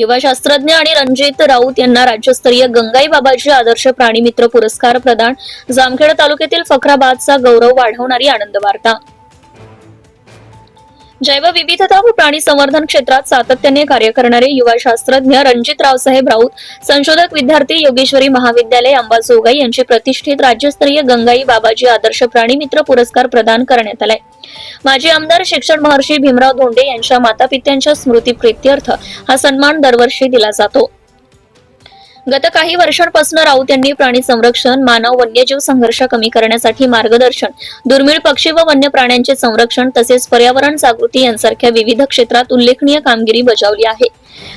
युवा शास्त्रज्ञ आणि रणजित राऊत यांना राज्यस्तरीय गंगाई बाबाजी आदर्श प्राणी मित्र पुरस्कार प्रदान. जामखेड तालुक्यातील फखराबादचा गौरव वाढवणारी आनंद वार्ता जैवविविधता व प्राणी संवर्धन क्षेत्रात सातत्याने कार्य करणारे युवा शास्त्रज्ञ रणजित रावसाहेब राऊत संशोधक विद्यार्थी योगेश्वरी महाविद्यालय अंबाजोगाई यांचे प्रतिष्ठित राज्यस्तरीय गंगाई बाबाजी आदर्श प्राणी मित्र पुरस्कार प्रदान करण्यात आलाय. माजी आमदार शिक्षण महर्षी भीमराव धोंडे यांच्या मातापित्यांच्या स्मृती प्रित्यर्थ हा सन्मान दरवर्षी दिला जातो. गत काही वर्षांपासून राऊत यांनी प्राणी संरक्षण मानव वन्यजीव संघर्ष कमी करण्यासाठी मार्गदर्शन दुर्मिळ पक्षी व वन्य प्राण्यांचे संरक्षण तसेच पर्यावरण जागृती यांसारख्या विविध क्षेत्रात उल्लेखनीय कामगिरी बजावली आहे.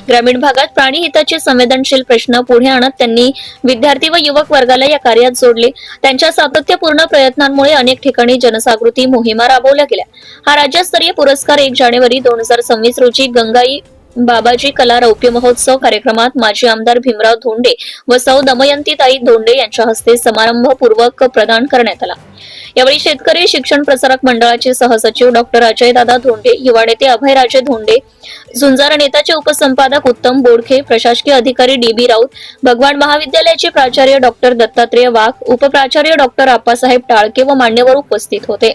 ग्रामीण भागात प्राणी हिताचे संवेदनशील प्रश्न पुढे आणत त्यांनी विद्यार्थी व युवक वर्गाला या कार्यात जोडले. त्यांच्या सातत्यपूर्ण प्रयत्नांमुळे अनेक ठिकाणी जनजागृती मोहिमा राबवल्या गेल्या. हा राज्यस्तरीय पुरस्कार एक जानेवारी दोन हजार सव्वीस रोजी गंगाई बाबाजी कला रौप्य महोत्सव कार्यक्रमात माजी आमदार भीमराव धोंडे व सौ दमयंतीताई धोंडे यांच्या हस्ते समारंभपूर्वक प्रदान करण्यात आला. यावेळी शेतकरी शिक्षण प्रसारक मंडळाचे सहसचिव डॉक्टर अजयदादा धोंडे युवा नेते अभयराजे धोंडे झुंजार नेताचे उपसंपादक उत्तम बोडखे प्रशासकीय अधिकारी डी बी राऊत भगवान महाविद्यालयाचे प्राचार्य डॉक्टर दत्तात्रेय वाघ उपप्राचार्य डॉक्टर आप्पासाहेब टाळके व मान्यवर उपस्थित होते.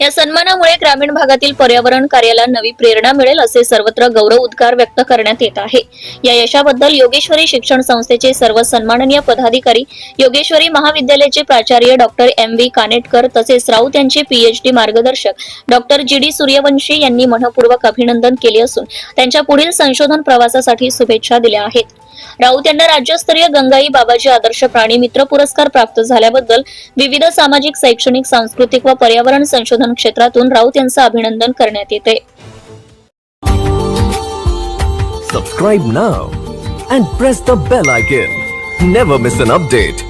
या सन्मानामुळे ग्रामीण भागातील पर्यावरण कार्याला नवी प्रेरणा मिळेल असे सर्वत्र गौरव उद्गार व्यक्त करण्यात येत आहे. या यशाबद्दल योगेश्वरी शिक्षण संस्थेचे सर्व सन्माननीय पदाधिकारी योगेश्वरी महाविद्यालयाचे प्राचार्य डॉक्टर एम व्ही कानेटकर तसेच राऊत यांचे पीएचडी मार्गदर्शक डॉक्टर जी डी सूर्यवंशी यांनी मनपूर्वक अभिनंदन केले असून त्यांच्या पुढील संशोधन प्रवासासाठी शुभेच्छा दिल्या आहेत. राऊत यांना राज्यस्तरीय गंगाई बाबाजी आदर्श प्राणी मित्र पुरस्कार प्राप्त झाल्याबद्दल विविध सामाजिक शैक्षणिक सांस्कृतिक व पर्यावरण संशोधन क्षेत्रातून राऊत यांचं अभिनंदन करण्यात येते. Subscribe now and press the bell icon never miss an update